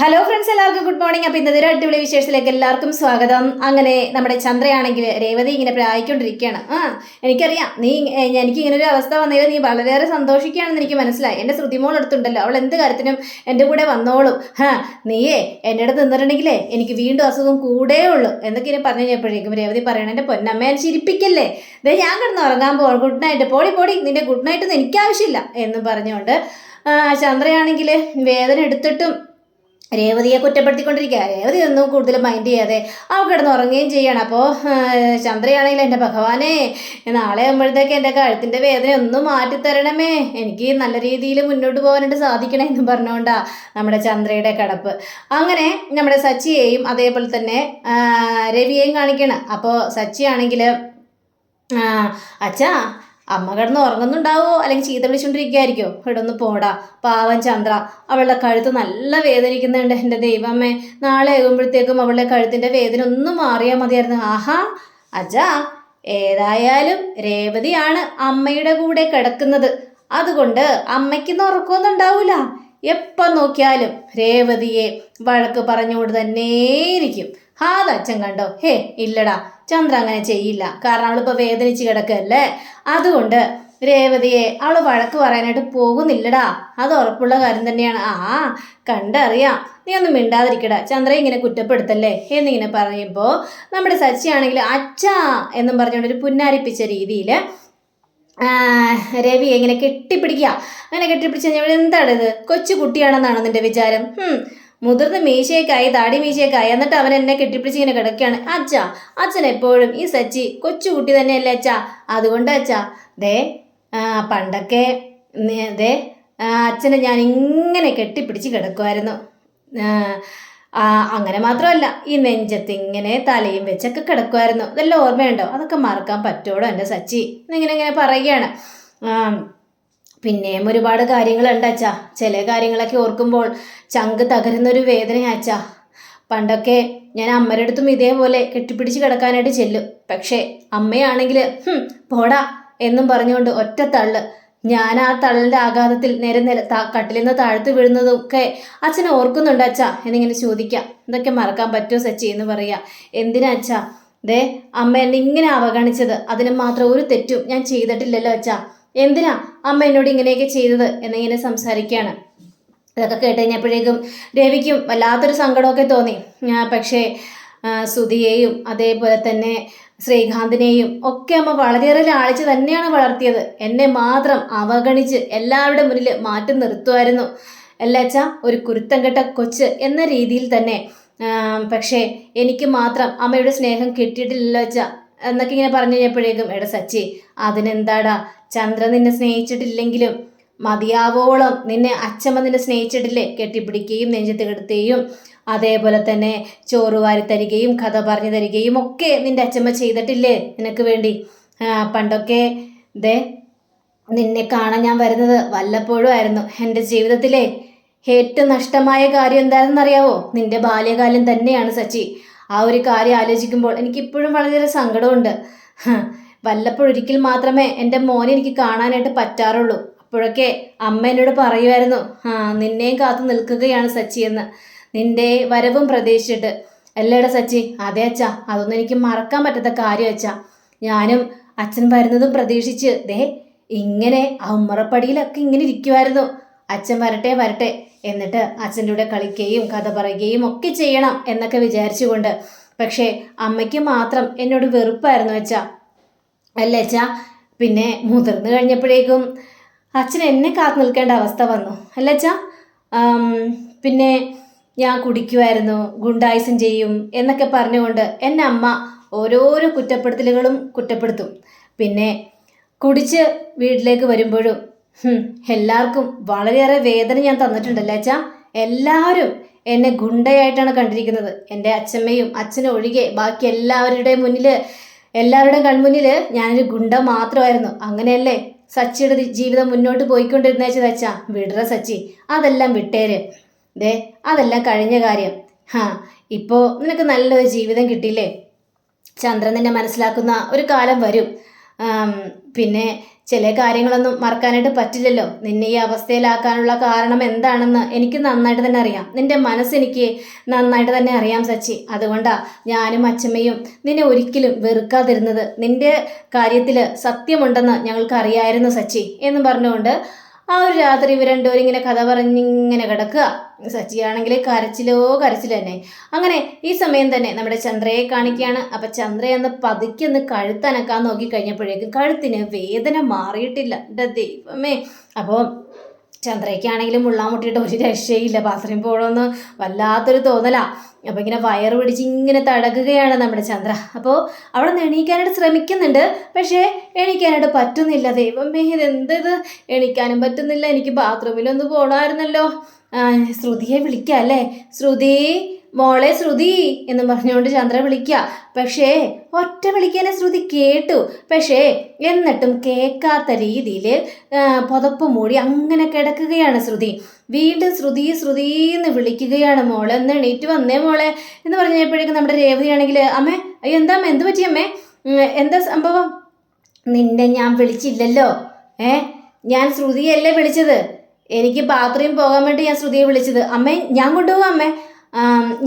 Hello friends എല്ലാവർക്കും good morning അപ്പോൾ ഇന്നത്തെ ഒരു അടിപൊളി വിശേഷത്തിലേക്ക് എല്ലാവർക്കും സ്വാഗതം. അങ്ങനെ നമ്മുടെ ചന്ദ്രയാണെങ്കിൽ രേവതി ഇങ്ങനെ പ്രായിക്കൊണ്ടിരിക്കുകയാണ്. ആ എനിക്കറിയാം. നീ എനിക്ക് ഇങ്ങനെ ഒരു അവസ്ഥ വന്നതിൽ നീ വളരെയേറെ സന്തോഷിക്കുകയാണെന്ന് എനിക്ക് മനസ്സിലായി. എന്റെ ശ്രുതിമോൾ അടുത്തുണ്ടല്ലോ. അവൾ എന്ത് കാര്യത്തിനും എന്റെ കൂടെ വന്നോളും. ഹാ നീയേ എന്റെ അടുത്ത് നിന്നിട്ടുണ്ടെങ്കിലേ എനിക്ക് വീണ്ടും അസുഖം കൂടേ ഉള്ളൂ എന്നൊക്കെ ഇനി പറഞ്ഞു കഴിഞ്ഞപ്പോഴേക്കും രേവതി പറയണം എന്റെ പൊന്നമ്മയെ ചിരിപ്പിക്കല്ലേ? ദേ ഞാൻ കിടന്ന് ഉറങ്ങാൻ പോകണം ഗുഡ് നൈറ്റ് പോടി പോടി. നിന്റെ ഗുഡ് നൈറ്റ് ഒന്നും എനിക്കാവശ്യമില്ല എന്ന് പറഞ്ഞുകൊണ്ട് ചന്ദ്രയാണെങ്കിൽ വേദന എടുത്തിട്ടും രേവതിയെ കുറ്റപ്പെടുത്തിക്കൊണ്ടിരിക്കുക. രേവതി ഒന്നും കൂടുതൽ മൈൻഡ് ചെയ്യാതെ അവ കിടന്ന് ഉറങ്ങുകയും ചെയ്യണം. അപ്പോൾ ചന്ദ്രയാണെങ്കിൽ എന്റെ ഭഗവാനെ നാളെ ആകുമ്പോഴത്തേക്ക് എന്റെ കഴുത്തിന്റെ വേദന ഒന്ന് മാറ്റിത്തരണമേ. എനിക്ക് നല്ല രീതിയിൽ മുന്നോട്ട് പോകാനായിട്ട് സാധിക്കണേ എന്ന് പറഞ്ഞുകൊണ്ടാ നമ്മുടെ ചന്ദ്രയുടെ കിടപ്പ്. അങ്ങനെ നമ്മുടെ സച്ചിയെയും അതേപോലെ തന്നെ രവിയെയും കാണിക്കണം. അപ്പോൾ സച്ചിയാണെങ്കിൽ അച്ഛാ അമ്മ കിടന്ന് ഉറങ്ങുന്നുണ്ടാവോ? അല്ലെങ്കിൽ ചീത്ത വിളിച്ചുകൊണ്ടിരിക്കുകയായിരിക്കോ ഇവിടെ ഒന്ന് പോടാ. പാവൻ ചന്ദ്ര അവളുടെ കഴുത്ത് നല്ല വേദനിക്കുന്നുണ്ട്. എന്റെ ദൈവമേ നാളെ ആകുമ്പോഴത്തേക്കും അവളുടെ കഴുത്തിന്റെ വേദന ഒന്നും മാറിയാൽ മതിയായിരുന്നു. ആഹാ അജാ ഏതായാലും രേവതിയാണ് അമ്മയുടെ കൂടെ കിടക്കുന്നത്. അതുകൊണ്ട് അമ്മയ്ക്കൊന്നും ഉറക്കമൊന്നും ഉണ്ടാവൂല എപ്പം നോക്കിയാലും രേവതിയെ വഴക്ക് പറഞ്ഞുകൊണ്ട് തന്നെയിരിക്കും. ഹാത് അച്ഛൻ കണ്ടോ? ഹേ ഇല്ലടാ ചന്ദ്ര അങ്ങനെ ചെയ്യില്ല. കാരണം അവളിപ്പോൾ വേദനിച്ച് കിടക്കല്ലേ? അതുകൊണ്ട് രേവതിയെ അവൾ വഴക്ക് പറയാനായിട്ട് പോകുന്നില്ലടാ. അത് ഉറപ്പുള്ള കാര്യം തന്നെയാണ്. ആ കണ്ടറിയാം. നീ ഒന്നും മിണ്ടാതിരിക്കടാ. ചന്ദ്ര ഇങ്ങനെ കുറ്റപ്പെടുത്തല്ലേ? എന്നിങ്ങനെ പറയുമ്പോൾ നമ്മുടെ സച്ചിയാണെങ്കിൽ അച്ഛാ എന്നും പറഞ്ഞുകൊണ്ട് ഒരു പുന്നാരിപ്പിച്ച രീതിയിൽ രവി ഇങ്ങനെ കെട്ടിപ്പിടിക്കുക. അങ്ങനെ കെട്ടിപ്പിടിച്ച് കഴിഞ്ഞാൽ എന്താണിത്? കൊച്ചു കുട്ടിയാണെന്നാണ് നിന്റെ വിചാരം? മുതിർന്ന മീശയൊക്കെയായി താടി മീശയൊക്കെയായി എന്നിട്ട് അവൻ എന്നെ കെട്ടിപ്പിടിച്ച് ഇങ്ങനെ കിടക്കുകയാണ്. അച്ഛാ അച്ഛൻ എപ്പോഴും ഈ സച്ചി കൊച്ചുകുട്ടി തന്നെയല്ലേ അച്ഛാ? അതുകൊണ്ട് അച്ഛാ ദേ പണ്ടൊക്കെ ദേ അച്ഛനെ ഞാൻ ഇങ്ങനെ കെട്ടിപ്പിടിച്ച് കിടക്കുമായിരുന്നു അങ്ങനെ മാത്രമല്ല ഈ നെഞ്ചത്ത് ഇങ്ങനെ തലയും വെച്ചൊക്കെ കിടക്കുമായിരുന്നു ഇതെല്ലാം ഓർമ്മയുണ്ടോ? അതൊക്കെ മറക്കാൻ പറ്റുമോ എന്റെ സച്ചി. എന്നിങ്ങനെ ഇങ്ങനെ പറയുകയാണ്. പിന്നെയും ഒരുപാട് കാര്യങ്ങളുണ്ട് അച്ഛാ. ചില കാര്യങ്ങളൊക്കെ ഓർക്കുമ്പോൾ ചങ്ക് തകരുന്നൊരു വേദനയാ അച്ഛാ. പണ്ടൊക്കെ ഞാൻ അമ്മയുടെ അടുത്തും ഇതേപോലെ കെട്ടിപ്പിടിച്ച് കിടക്കാനായിട്ട് ചെല്ലും. പക്ഷേ അമ്മയാണെങ്കിൽ "ഹും, പോടാ എന്നും പറഞ്ഞുകൊണ്ട് ഒറ്റ തള്ള്. ഞാൻ ആ തള്ളിന്റെ ആഘാതത്തിൽ നേരെ നില കട്ടിലിൽ നിന്ന് താഴ്ത്തു വീഴുന്നതൊക്കെ അച്ഛനെ ഓർക്കുന്നുണ്ട് അച്ഛാ. എന്നിങ്ങനെ ചോദിക്കാം. ഇതൊക്കെ മറക്കാൻ പറ്റുമോ സച്ചി? എന്ന് പറയാ. എന്തിനാ അച്ഛാ? ദേ അമ്മ എന്നെ ഇങ്ങനെ അവഗണിച്ചത്. അതിന് മാത്രം ഒരു തെറ്റും ഞാൻ ചെയ്തിട്ടില്ലല്ലോ അച്ഛാ. എന്തിനാ അമ്മ എന്നോട് ഇങ്ങനെയൊക്കെ ചെയ്തത്? എന്നിങ്ങനെ സംസാരിക്കുകയാണ്. ഇതൊക്കെ കേട്ട് കഴിഞ്ഞപ്പോഴേക്കും രവിക്കും വല്ലാത്തൊരു സങ്കടമൊക്കെ തോന്നി. പക്ഷേ സുധിയെയും അതേപോലെ തന്നെ ശ്രീകാന്തിനെയും ഒക്കെ അമ്മ വളരെയേറെ ലാളിച്ച് തന്നെയാണ് വളർത്തിയത്. എന്നെ മാത്രം അവഗണിച്ച് എല്ലാവരുടെ മുന്നിൽ മാറ്റി നിർത്തുമായിരുന്നു. അല്ലച്ച ഒരു കുരുത്തം കെട്ട കൊച്ച് എന്ന രീതിയിൽ തന്നെ. പക്ഷേ എനിക്ക് മാത്രം അമ്മയുടെ സ്നേഹം കിട്ടിയിട്ടില്ലല്ലോ അച്ഛ. എന്നൊക്കെ ഇങ്ങനെ പറഞ്ഞു കഴിഞ്ഞപ്പോഴേക്കും എടാ സച്ചി അതിനെന്താടാ? ചന്ദ്രൻ നിന്നെ സ്നേഹിച്ചിട്ടില്ലെങ്കിലും മതിയാവോളം നിന്നെ അച്ഛമ്മ നിന്നെ സ്നേഹിച്ചിട്ടില്ലേ? കെട്ടിപ്പിടിക്കുകയും നെഞ്ചത്ത് കിടത്തുകയും അതേപോലെ തന്നെ ചോറ് വാരി തരികയും കഥ പറഞ്ഞു തരികയും ഒക്കെ നിന്റെ അച്ഛമ്മ ചെയ്തിട്ടില്ലേ നിനക്ക് വേണ്ടി? പണ്ടൊക്കെ ദേ നിന്നെ കാണാൻ ഞാൻ വരുന്നത് വല്ലപ്പോഴും ആയിരുന്നു. എന്റെ ജീവിതത്തിലെ ഏറ്റവും നഷ്ടമായ കാര്യം എന്താണെന്നറിയാവോ? നിന്റെ ബാല്യകാലം തന്നെയാണ് സച്ചി. ആ ഒരു കാര്യം ആലോചിക്കുമ്പോൾ എനിക്കിപ്പോഴും വളരെയേറെ സങ്കടമുണ്ട്. വല്ലപ്പോഴൊരിക്കൽ മാത്രമേ എന്റെ മോനെ എനിക്ക് കാണാനായിട്ട് പറ്റാറുള്ളൂ. അപ്പോഴൊക്കെ അമ്മ എന്നോട് പറയുമായിരുന്നു ആ നിന്നെയും കാത്തു നിൽക്കുകയാണ് സച്ചി എന്ന്. നിന്റെ വരവും പ്രതീക്ഷിച്ചിട്ട്. അല്ലേടാ സച്ചി അതെ അച്ഛാ അതൊന്നും എനിക്ക് മറക്കാൻ പറ്റാത്ത കാര്യം അച്ഛാ. ഞാനും അച്ഛൻ വരുന്നതും പ്രതീക്ഷിച്ച് ദേ ഇങ്ങനെ ആ ഉമ്മറപ്പടിയിലൊക്കെ ഇങ്ങനെ ഇരിക്കുമായിരുന്നു അച്ഛൻ വരട്ടെ വരട്ടെ. എന്നിട്ട് അച്ഛന്റെ കൂടെ കളിക്കുകയും കഥ പറയുകയും ഒക്കെ ചെയ്യണം എന്നൊക്കെ വിചാരിച്ചുകൊണ്ട്. പക്ഷേ അമ്മയ്ക്ക് മാത്രം എന്നോട് വെറുപ്പായിരുന്നു അച്ഛാ. അല്ല അച്ഛാ? പിന്നെ മുതിർന്നു കഴിഞ്ഞപ്പോഴേക്കും അച്ഛൻ എന്നെ കാത്തു നിൽക്കേണ്ട അവസ്ഥ വന്നു. അല്ല അച്ഛാ? പിന്നെ ഞാൻ കുടിക്കുമായിരുന്നു ഗുണ്ടായുസം ചെയ്യും എന്നൊക്കെ പറഞ്ഞുകൊണ്ട് എന്റെ അമ്മ ഓരോരോ കുറ്റപ്പെടുത്തലുകളും കുറ്റപ്പെടുത്തും. പിന്നെ കുടിച്ച് വീട്ടിലേക്ക് വരുമ്പോഴും എല്ലാവർക്കും വളരെയേറെ വേദന ഞാൻ തന്നിട്ടുണ്ടല്ലേ അച്ഛാ? എല്ലാവരും എന്നെ ഗുണ്ടയായിട്ടാണ് കണ്ടിരിക്കുന്നത്. എന്റെ അച്ഛമ്മയും അച്ഛനും ഒഴികെ ബാക്കി എല്ലാവരുടെയും മുന്നിൽ എല്ലാവരുടെയും കൺമുന്നിൽ ഞാനൊരു ഗുണ്ട മാത്രമായിരുന്നു. അങ്ങനെയല്ലേ? സച്ചിയുടെ ജീവിതം മുന്നോട്ട് പോയിക്കൊണ്ടിരുന്നേച്ചത് അച്ഛാ. വിടറ സച്ചി. അതെല്ലാം വിട്ടേര്. ദേ അതെല്ലാം കഴിഞ്ഞ കാര്യം. ഹാ ഇപ്പോൾ നിനക്ക് നല്ലൊരു ജീവിതം കിട്ടിയില്ലേ? ചന്ദ്രൻ നിന്നെ മനസ്സിലാക്കുന്ന ഒരു കാലം വരും. പിന്നെ ചില കാര്യങ്ങളൊന്നും മറക്കാനായിട്ട് പറ്റില്ലല്ലോ. നിന്നെ ഈ അവസ്ഥയിലാക്കാനുള്ള കാരണം എന്താണെന്ന് എനിക്ക് നന്നായിട്ട് തന്നെ അറിയാം. നിന്റെ മനസ്സെനിക്ക് നന്നായിട്ട് തന്നെ അറിയാം സച്ചി. അതുകൊണ്ടാ ഞാനും അച്ഛമ്മയും നിന്നെ ഒരിക്കലും വെറുക്കാതിരുന്നത്. നിന്റെ കാര്യത്തിൽ സത്യമുണ്ടെന്ന് ഞങ്ങൾക്ക് അറിയായിരുന്നു സച്ചി എന്ന് പറഞ്ഞുകൊണ്ട് ആ ഒരു രാത്രി ഇവർ രണ്ടുപേരും ഇങ്ങനെ കഥ പറഞ്ഞിങ്ങനെ കിടക്കുക. സച്ചിയാണെങ്കിൽ കരച്ചിലോ കരച്ചിൽ തന്നെ. അങ്ങനെ ഈ സമയം തന്നെ നമ്മുടെ ചന്ദ്രയെ കാണിക്കുകയാണ്. അപ്പം ചന്ദ്രയെന്ന് പതുക്കി ഒന്ന് കഴുത്തനക്കാൻ നോക്കി കഴിഞ്ഞപ്പോഴേക്കും കഴുത്തിന് വേദന മാറിയിട്ടില്ല. ദൈവമേ. അപ്പോൾ ചന്ദ്രയ്ക്കാണെങ്കിലും മുള്ളാൻ മുട്ടിയിട്ട് ഒരു രക്ഷയില്ല. ബാത്റൂമിൽ പോകണമെന്ന് വല്ലാത്തൊരു തോന്നലാ. അപ്പോൾ ഇങ്ങനെ വയർ പിടിച്ച് ഇങ്ങനെ തടകുകയാണ് നമ്മുടെ ചന്ദ്ര. അപ്പോൾ അവിടെ നിന്ന് എണീക്കാനായിട്ട് ശ്രമിക്കുന്നുണ്ട്. പക്ഷേ എണീക്കാനായിട്ട് പറ്റുന്നില്ല. ദൈവമേ ഇതെന്ത് ഇത്? എണീക്കാനും പറ്റുന്നില്ല. എനിക്ക് ബാത്റൂമിലൊന്ന് പോകണമായിരുന്നല്ലോ ശ്രുതിയെ വിളിക്കാം അല്ലേ? ശ്രുതി മോളെ ശ്രുതി എന്ന് പറഞ്ഞുകൊണ്ട് ചന്ദ്ര വിളിക്ക പക്ഷേ ഒറ്റ വിളിക്കാനെ ശ്രുതി കേട്ടു. പക്ഷേ എന്നിട്ടും കേൾക്കാത്ത രീതിയിൽ പുതപ്പ് മൂടി അങ്ങനെ കിടക്കുകയാണ് ശ്രുതി. വീണ്ടും ശ്രുതി ശ്രുതി എന്ന് വിളിക്കുകയാണ് മോളെ. എന്ന് എണീറ്റ് വന്നേ മോളെ? എന്ന് പറഞ്ഞപ്പോഴേക്കും നമ്മുടെ രേവതിയാണെങ്കിൽ അമ്മേ അയ്യോ എന്താ എന്ത് പറ്റി അമ്മേ? എന്താ സംഭവം? നിന്നെ ഞാൻ വിളിച്ചില്ലല്ലോ. ഏ? ഞാൻ ശ്രുതിയല്ലേ വിളിച്ചത്. എനിക്ക് ബാത്റൂമിൽ പോകാൻ വേണ്ടി ഞാൻ ശ്രുതിയെ വിളിച്ചത്. അമ്മേ ഞാൻ കൊണ്ടുപോകാം അമ്മേ.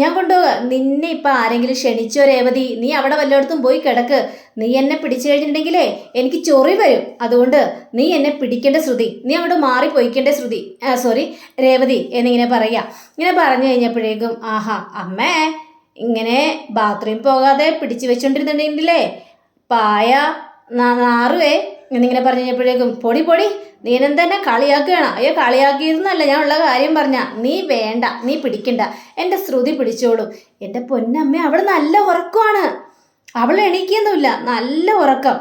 ഞാൻ കൊണ്ടുപോകാം. നിന്നെ ഇപ്പം ആരെങ്കിലും ക്ഷണിച്ചോ രേവതി നീ അവിടെ വല്ലയിടത്തും പോയി കിടക്ക്. നീ എന്നെ പിടിച്ചു കഴിഞ്ഞിട്ടുണ്ടെങ്കിലേ എനിക്ക് ചൊറി വരും. അതുകൊണ്ട് നീ എന്നെ പിടിക്കേണ്ട ശ്രുതി നീ അവിടെ മാറി പോയിക്കേണ്ട ശ്രുതി സോറി രേവതി എന്നിങ്ങനെ പറയാ ഇങ്ങനെ പറഞ്ഞു കഴിഞ്ഞപ്പോഴേക്കും ആഹാ അമ്മേ ഇങ്ങനെ ബാത്റൂമിൽ പോകാതെ പിടിച്ചു വെച്ചോണ്ടിരുന്നുണ്ടെങ്കിലേ പായ നാറുവേ. എന്നിങ്ങനെ പറഞ്ഞു കഴിഞ്ഞപ്പോഴേക്കും പൊടി പൊടി നീ എന്നെ കളിയാക്കുകയാണ്? അയ്യോ കളിയാക്കിയിരുന്നല്ല ഞാൻ ഉള്ള കാര്യം പറഞ്ഞ. നീ വേണ്ട നീ പിടിക്കണ്ട. എന്റെ ശ്രുതി പിടിച്ചോളൂ. എന്റെ പൊന്നമ്മ അവൾ നല്ല ഉറക്കമാണ്. അവൾ എണീക്കൊന്നുമില്ല നല്ല ഉറക്കം.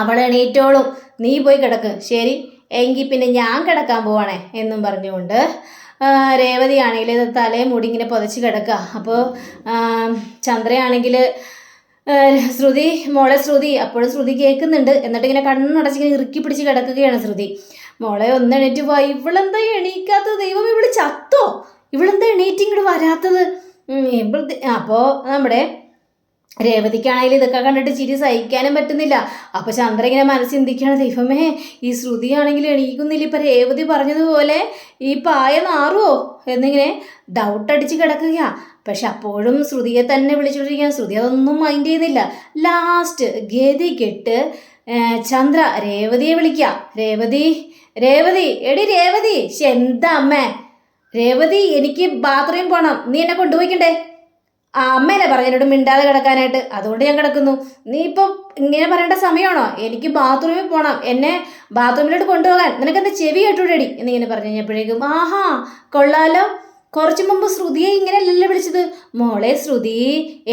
അവൾ എണീറ്റോളും. നീ പോയി കിടക്ക്. ശരി എങ്കിൽ പിന്നെ ഞാൻ കിടക്കാൻ പോവാണേ എന്നും പറഞ്ഞുകൊണ്ട് രേവതിയാണെങ്കിൽ തലേ മുടി ഇങ്ങനെ പുതച്ച് കിടക്കുക അപ്പോൾ ചന്ദ്രയാണെങ്കിൽ ശ്രുതി മോളെ ശ്രുതി അപ്പോഴും ശ്രുതി കേൾക്കുന്നുണ്ട്. എന്നിട്ട് ഇങ്ങനെ കണ്ണടച്ചിങ്ങനെ ഇറുക്കി പിടിച്ച് കിടക്കുകയാണ് ശ്രുതി. മോളെ ഒന്ന് എണീറ്റ് പോയി ഇവളെന്താ എണീക്കാത്തത്? ദൈവം ഇവൾ ചത്തോ? ഇവളെന്താ എണീറ്റ് ഇങ്ങോട്ട് വരാത്തത്? അപ്പോ അപ്പോൾ നമ്മുടെ രേവതിക്കാണെങ്കിൽ ഇതൊക്കെ കണ്ടിട്ട് ചിരി സഹിക്കാനും പറ്റുന്നില്ല. അപ്പൊ ചന്ദ്ര ഇങ്ങനെ മനസ്സിൽ ചിന്തിക്കുകയാണ് ദൈവമേ ഈ ശ്രുതിയാണെങ്കിൽ എണീക്കുന്നില്ല. ഇപ്പൊ രേവതി പറഞ്ഞതുപോലെ ഈ പായ നാറുവോ? എന്നിങ്ങനെ ഡൗട്ട് അടിച്ച് കിടക്കുകയാ. പക്ഷെ അപ്പോഴും ശ്രുതിയെ തന്നെ വിളിച്ചുകൊണ്ടിരിക്കാൻ ശ്രുതി അതൊന്നും മൈൻഡ് ചെയ്യുന്നില്ല ലാസ്റ്റ് ഗതി കെട്ട് ചന്ദ്ര രേവതിയെ വിളിക്ക രേവതി രേവതി എടി രേവതി എന്താ അമ്മേ? രേവതി എനിക്ക് ബാത്റൂമിൽ പോകണം നീ എന്നെ കൊണ്ടുപോയിക്കണ്ടേ? ആ അമ്മേനെ പറഞ്ഞിട്ട് മിണ്ടാതെ കിടക്കാനായിട്ട്. അതുകൊണ്ട് ഞാൻ കിടക്കുന്നു. നീ ഇപ്പം ഇങ്ങനെ പറയേണ്ട സമയമാണോ? എനിക്ക് ബാത്റൂമിൽ പോകണം എന്നെ ബാത്റൂമിലോട്ട് കൊണ്ടുപോകാൻ. നിനക്ക് എന്താ ചെവി കേട്ടൂടേടി? എന്നിങ്ങനെ പറഞ്ഞു കഴിഞ്ഞപ്പോഴേക്കും ആഹാ കൊള്ളാലോ. കുറച്ചു മുമ്പ് ശ്രുതിയെ ഇങ്ങനെയല്ലല്ലോ വിളിച്ചത്. മോളെ ശ്രുതി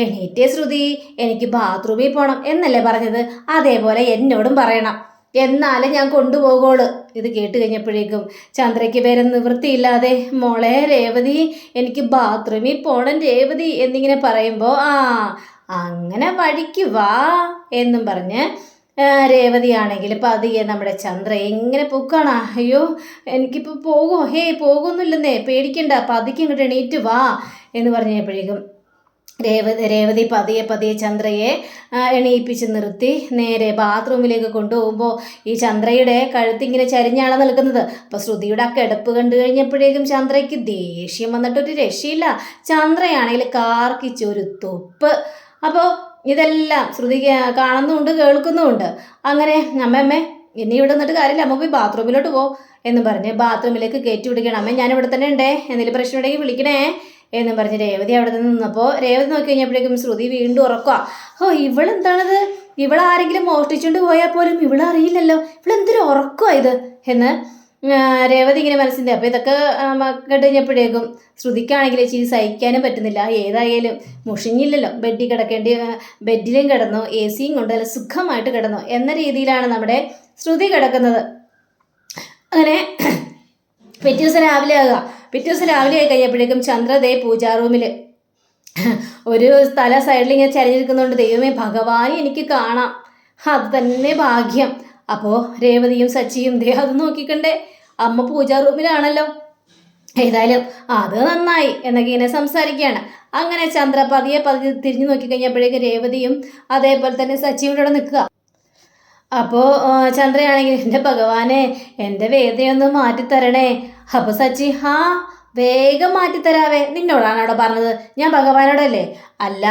എണീറ്റേ ശ്രുതി എനിക്ക് ബാത്റൂമിൽ പോകണം എന്നല്ലേ പറഞ്ഞത്. അതേപോലെ എന്നോടും പറയണം. എന്നാലേ ഞാൻ കൊണ്ടുപോകോളൂ. ഇത് കേട്ട് കഴിഞ്ഞപ്പോഴേക്കും ചന്ദ്രയ്ക്ക് വേറെ നിവൃത്തിയില്ലാതെ മോളെ രേവതി എനിക്ക് ബാത്റൂമിൽ പോണം രേവതി എന്നിങ്ങനെ പറയുമ്പോൾ ആ അങ്ങനെ വഴിക്ക് വാ എന്നും പറഞ്ഞ് രേവതിയാണെങ്കിൽ പതിയെ നമ്മുടെ ചന്ദ്ര എങ്ങനെ പൊക്കാണ്? അയ്യോ എനിക്കിപ്പോൾ പോകുമോ ഹേ പോകുന്നില്ലെന്നേ പേടിക്കണ്ട പതിക്ക് ഇങ്ങോട്ട് എണീറ്റ് വാ എന്ന് പറഞ്ഞപ്പോഴേക്കും രേവതി രേവതി പതിയെ പതിയെ ചന്ദ്രയെ എണീപ്പിച്ച് നിർത്തി നേരെ ബാത്റൂമിലേക്ക് കൊണ്ടുപോകുമ്പോൾ ഈ ചന്ദ്രയുടെ കഴുത്തിങ്ങനെ ചരിഞ്ഞാണ് നിൽക്കുന്നത്. അപ്പോൾ ശ്രുതിയുടെ ആ കിടപ്പ് കണ്ടു കഴിഞ്ഞപ്പോഴേക്കും ചന്ദ്രയ്ക്ക് ദേഷ്യം വന്നിട്ടൊരു രക്ഷയില്ല. ചന്ദ്രയാണെങ്കിൽ കാർക്കിച്ചൊരു തൊപ്പ്. അപ്പോൾ ഇതെല്ലാം ശ്രുതി കാണുന്നുമുണ്ട് കേൾക്കുന്നുമുണ്ട്. അങ്ങനെ അമ്മയമ്മേ ഇനി ഇവിടെ നിന്നിട്ട് കാര്യമില്ല. അമ്മ പോയി ബാത്റൂമിലോട്ട് പോ എന്ന് പറഞ്ഞ് ബാത്റൂമിലേക്ക് കയറ്റി വിടുകയാണ്. അമ്മ ഞാൻ ഇവിടെ തന്നെ ഉണ്ടേ. എന്തെങ്കിലും പ്രശ്നം ഉണ്ടെങ്കിൽ വിളിക്കണേ എന്നും പറഞ്ഞ് രേവതി അവിടെ നിന്ന് നിന്നപ്പോൾ രേവതി നോക്കി കഴിഞ്ഞപ്പോഴേക്കും ശ്രുതി വീണ്ടും ഉറക്കുക ഓ ഇവളെന്താണത്? ഇവളാരെങ്കിലും മോഷ്ടിച്ചുകൊണ്ട് പോയാൽ പോലും ഇവളറിയില്ലല്ലോ. ഇവളെന്തൊരു ഉറക്കമാണ് ഇത് എന്ന് രേവതി ഇങ്ങനെ മനസ്സിന്റെ അപ്പോൾ ഇതൊക്കെ കേട്ട് കഴിഞ്ഞപ്പോഴേക്കും ശ്രുതിക്കാണെങ്കിൽ ഇച്ചിരി സഹിക്കാനും പറ്റുന്നില്ല. ഏതായാലും മുഷിഞ്ഞില്ലല്ലോ. ബെഡിൽ കിടക്കേണ്ടി ബെഡിലും കിടന്നു എ സിയും കൊണ്ട് അല്ല സുഖമായിട്ട് കിടന്നു എന്ന രീതിയിലാണ് നമ്മുടെ ശ്രുതി കിടക്കുന്നത്. അങ്ങനെ പിറ്റേ ദിവസം രാവിലെ ആകുക. പിറ്റേ ദിവസം രാവിലെ ആയി കഴിഞ്ഞപ്പോഴേക്കും ചന്ദ്രദേ പൂജാ റൂമിൽ ഒരു സ്ഥല സൈഡിൽ ഇങ്ങനെ ചരിഞ്ഞിരിക്കുന്നതുകൊണ്ട് ദൈവമേ ഭഗവാനെ എനിക്ക് കാണാം. അത് തന്നെ ഭാഗ്യം. അപ്പോൾ രേവതിയും സച്ചിയും ദേ അത് നോക്കിക്കണ്ടേ. അമ്മ പൂജാ റൂമിലാണല്ലോ. ഏതായാലും അത് നന്നായി എന്നൊക്കെ ഇങ്ങനെ സംസാരിക്കുകയാണ്. അങ്ങനെ ചന്ദ്ര പതിയെ പതി തിരിഞ്ഞു നോക്കി കഴിഞ്ഞപ്പോഴേക്കും രേവതിയും അതേപോലെ തന്നെ സച്ചിയും ഇവിടെ നിൽക്കുക. അപ്പോൾ ചന്ദ്രയാണെങ്കിൽ എന്റെ ഭഗവാനെ എന്റെ വേദനയൊന്ന് മാറ്റിത്തരണേ. അപ്പോൾ സച്ചി ഹാ വേഗം മാറ്റിത്തരാവേ. നിന്നോടാണ് അവിടെ പറഞ്ഞത്. ഞാൻ ഭഗവാനോടല്ലേ? അല്ല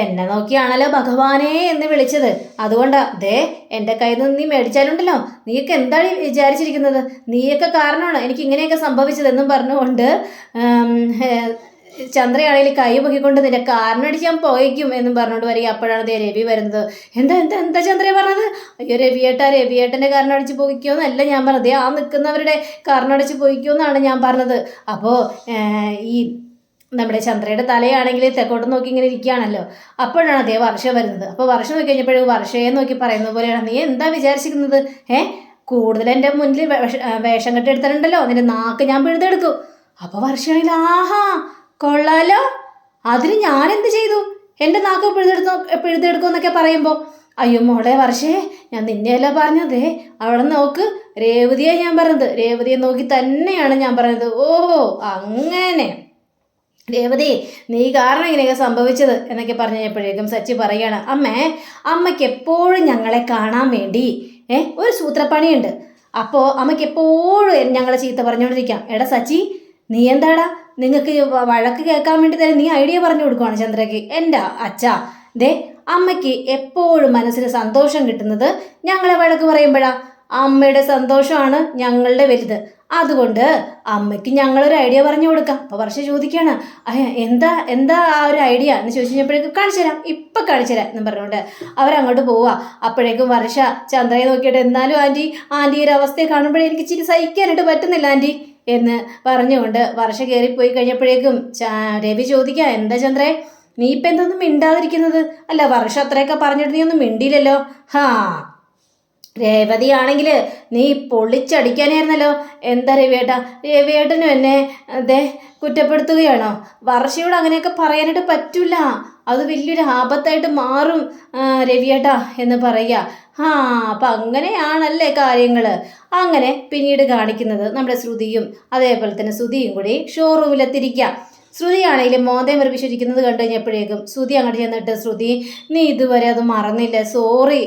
എന്നെ നോക്കിയാണല്ലോ ഭഗവാനെ എന്ന് വിളിച്ചത്. അതുകൊണ്ടാ ദേ എന്റെ കയ്യിൽ നിന്ന് നീ മേടിച്ചാലുണ്ടല്ലോ. നീയൊക്കെ എന്താണ് വിചാരിച്ചിരിക്കുന്നത്? നീയൊക്കെ കാരണമാണ് എനിക്ക് ഇങ്ങനെയൊക്കെ സംഭവിച്ചതെന്നും പറഞ്ഞുകൊണ്ട് ചന്ദ്രയാണെങ്കിൽ കൈ പൊക്കിക്കൊണ്ട് നിന്റെ കാറിനടിച്ച് ഞാൻ പോയിക്കും എന്നും പറഞ്ഞുകൊണ്ട് വരിക. അപ്പോഴാണ് ദേ രവി വരുന്നത്. എന്താ എന്താ എന്താ ചന്ദ്ര പറഞ്ഞത്? അയ്യോ രവിയേട്ടാ രവിയേട്ടന്റെ കാറിനടിച്ച് പോയിക്കോന്നല്ല ഞാൻ പറഞ്ഞത്. ആ നിൽക്കുന്നവരുടെ കാറിനടിച്ച് പോയിക്കോന്നാണ് ഞാൻ പറഞ്ഞത്. അപ്പോൾ ഈ നമ്മുടെ ചന്ദ്രയുടെ തലയാണെങ്കിൽ തെക്കോട്ട് നോക്കി ഇങ്ങനെ ഇരിക്കുകയാണല്ലോ. അപ്പോഴാണ് അതേ വർഷം വരുന്നത്. അപ്പോൾ വർഷം നോക്കി കഴിഞ്ഞപ്പോഴും വർഷയെ നോക്കി പറയുന്ന പോലെയാണ്. നീ എന്താ വിചാരിച്ചിരിക്കുന്നത്? ഏ? കൂടുതൽ എന്റെ മുന്നിൽ വേഷ- കെട്ടി വേഷം കെട്ടിയെടുത്തിട്ടുണ്ടല്ലോ നിന്റെ നാക്ക് ഞാൻ പിഴുതെടുക്കും അപ്പോൾ വർഷമാണെങ്കിൽ ആഹാ കൊള്ളാലോ. അതിന് ഞാൻ എന്ത് ചെയ്തു? എന്റെ നാക്ക് പിഴുതെടുത്തോ പിഴുതെടുക്കും എന്നൊക്കെ പറയുമ്പോൾ അയ്യോ മോളെ വർഷേ ഞാൻ നിന്നെയല്ല പറഞ്ഞതേ. അവിടെ നോക്ക്. രേവതിയെ ഞാൻ പറഞ്ഞത്. രേവതിയെ നോക്കി തന്നെയാണ് ഞാൻ പറഞ്ഞത്. ഓ അങ്ങനെ. രേവതി നീ കാരണം ഇങ്ങനെയൊക്കെ സംഭവിച്ചത് എന്നൊക്കെ പറഞ്ഞു കഴിഞ്ഞപ്പോഴേക്കും സച്ചി പറയാണ് അമ്മേ അമ്മയ്ക്ക് എപ്പോഴും ഞങ്ങളെ കാണാൻ വേണ്ടി ഏ ഒരു സൂത്രപ്പണിയുണ്ട്. അപ്പോൾ അമ്മയ്ക്ക് എപ്പോഴും ഞങ്ങളെ ചീത്ത പറഞ്ഞുകൊണ്ടിരിക്കാം. എടാ സച്ചി നീ എന്താടാ? നിങ്ങൾക്ക് വഴക്ക് കേൾക്കാൻ വേണ്ടി തന്നെ നീ ഐഡിയ പറഞ്ഞു കൊടുക്കുവാണ് ചന്ദ്രയ്ക്ക്. എന്റെ അച്ഛാ ദേ അമ്മയ്ക്ക് എപ്പോഴും മനസ്സിന് സന്തോഷം കിട്ടുന്നത് ഞങ്ങളെ വഴക്ക് പറയുമ്പോഴാ. അമ്മയുടെ സന്തോഷമാണ് ഞങ്ങളുടെ വലുത്. അതുകൊണ്ട് അമ്മയ്ക്ക് ഞങ്ങളൊരു ഐഡിയ പറഞ്ഞു കൊടുക്കാം. അപ്പോൾ വർഷ ചോദിക്കുകയാണ് "അയ്യ, എന്താ എന്താ ആ ഒരു ഐഡിയ? എന്ന് ചോദിച്ചു കഴിഞ്ഞപ്പോഴേക്കും കാണിച്ചു തരാം. ഇപ്പം കാണിച്ചു തരാം എന്ന് പറഞ്ഞുകൊണ്ട് അവരങ്ങോട്ട് പോവുക. അപ്പോഴേക്കും വർഷ ചന്ദ്രയെ നോക്കിയിട്ട് എന്നാലും ആന്റി ആന്റി ഒരു അവസ്ഥയെ കാണുമ്പോഴേ എനിക്ക് ഇച്ചിരി സഹിക്കാനായിട്ട് പറ്റുന്നില്ല ആന്റി എന്ന് പറഞ്ഞുകൊണ്ട് വർഷ കയറിപ്പോയി കഴിഞ്ഞപ്പോഴേക്കും രവി ചോദിക്കുക എന്താ ചന്ദ്രേ നീ ഇപ്പം എന്തൊന്നും മിണ്ടാതിരിക്കുന്നത്? അല്ല വർഷം അത്രയൊക്കെ പറഞ്ഞിട്ട് നീ ഒന്നും മിണ്ടിയില്ലല്ലോ. ഹാ രേവതിയാണെങ്കിൽ നീ പൊളിച്ചടിക്കാനായിരുന്നല്ലോ. എന്താ രവിയേട്ട രവിയേട്ടനും എന്നെ അതെ കുറ്റപ്പെടുത്തുകയാണോ? വർഷയോട് അങ്ങനെയൊക്കെ പറയാനായിട്ട് പറ്റില്ല അത് വലിയൊരു ആപത്തായിട്ട് മാറും രവിയേട്ട എന്ന് പറയുക. ആ അപ്പം അങ്ങനെയാണല്ലേ കാര്യങ്ങൾ അങ്ങനെ പിന്നീട് കാണിക്കുന്നത് നമ്മുടെ ശ്രുതിയും അതേപോലെ തന്നെ ശ്രുതിയും കൂടി ഷോറൂമിലെത്തിരിക്കുക ശ്രുതിയാണെങ്കിലും മോന്തയും വിശ്വസിക്കുന്നത് കണ്ടു കഴിഞ്ഞപ്പോഴേക്കും ശ്രുതി അങ്ങോട്ട് ചെന്നിട്ട് ശ്രുതി നീ ഇതുവരെ അത് മറന്നില്ല. സോറി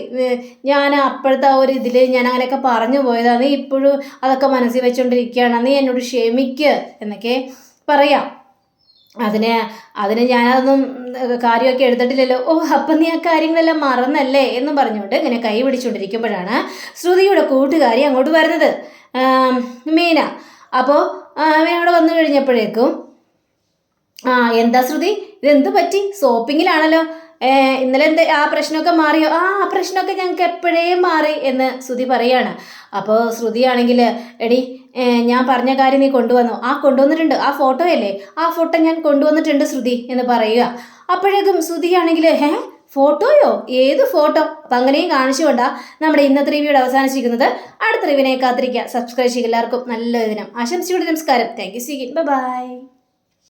ഞാൻ അപ്പോഴത്തെ ആ ഒരു ഇതിൽ ഞാൻ അങ്ങനെയൊക്കെ പറഞ്ഞു പോയതാണ് നീ ഇപ്പോഴും അതൊക്കെ മനസ്സിൽ വെച്ചുകൊണ്ടിരിക്കുകയാണ് നീ എന്നോട് ക്ഷമിക്ക്. എന്നൊക്കെ പറയാം. അതിന് അതിന് ഞാനതൊന്നും കാര്യമൊക്കെ എടുത്തിട്ടില്ലല്ലോ. ഓ അപ്പം നീ ആ കാര്യങ്ങളെല്ലാം മറന്നല്ലേ? എന്ന് പറഞ്ഞുകൊണ്ട് ഇങ്ങനെ കൈ പിടിച്ചുകൊണ്ടിരിക്കുമ്പോഴാണ് ശ്രുതിയുടെ കൂട്ടുകാരി അങ്ങോട്ട് വരുന്നത്. മീന. അപ്പോൾ അവിടെ വന്നു കഴിഞ്ഞപ്പോഴേക്കും ആ എന്താ ശ്രുതി? ഇതെന്ത് പറ്റി? സോപ്പിങ്ങിലാണല്ലോ. ഏ, ഇന്നലെ എന്ത് ആ പ്രശ്നമൊക്കെ മാറിയോ? ആ പ്രശ്നമൊക്കെ ഞങ്ങൾക്ക് എപ്പോഴേ മാറി എന്ന് ശ്രുതി പറയാണ്. അപ്പോൾ ശ്രുതി ആണെങ്കിൽ എടി ഞാൻ പറഞ്ഞ കാര്യം നീ കൊണ്ടുവന്നു. ആ കൊണ്ടുവന്നിട്ടുണ്ട്. ആ ഫോട്ടോ അല്ലേ? ആ ഫോട്ടോ ഞാൻ കൊണ്ടുവന്നിട്ടുണ്ട് ശ്രുതി എന്ന് പറയുക. അപ്പോഴേക്കും ശ്രുതിയാണെങ്കിൽ ഹേ ഫോട്ടോയോ? ഏത് ഫോട്ടോ? അപ്പം അങ്ങനെയും കാണിച്ചുകൊണ്ടാ നമ്മുടെ ഇന്നത്തെ റിവ്യൂടെ അവസാനിച്ചിരിക്കുന്നത്. അടുത്ത റിവ്യൂനെ കാത്തിരിക്കുക. സബ്സ്ക്രൈബ് ചെയ്യുക എല്ലാവർക്കും. നല്ല ദിനം. ആശംസിച്ചുകൊണ്ട് നമസ്കാരം. Thank you C by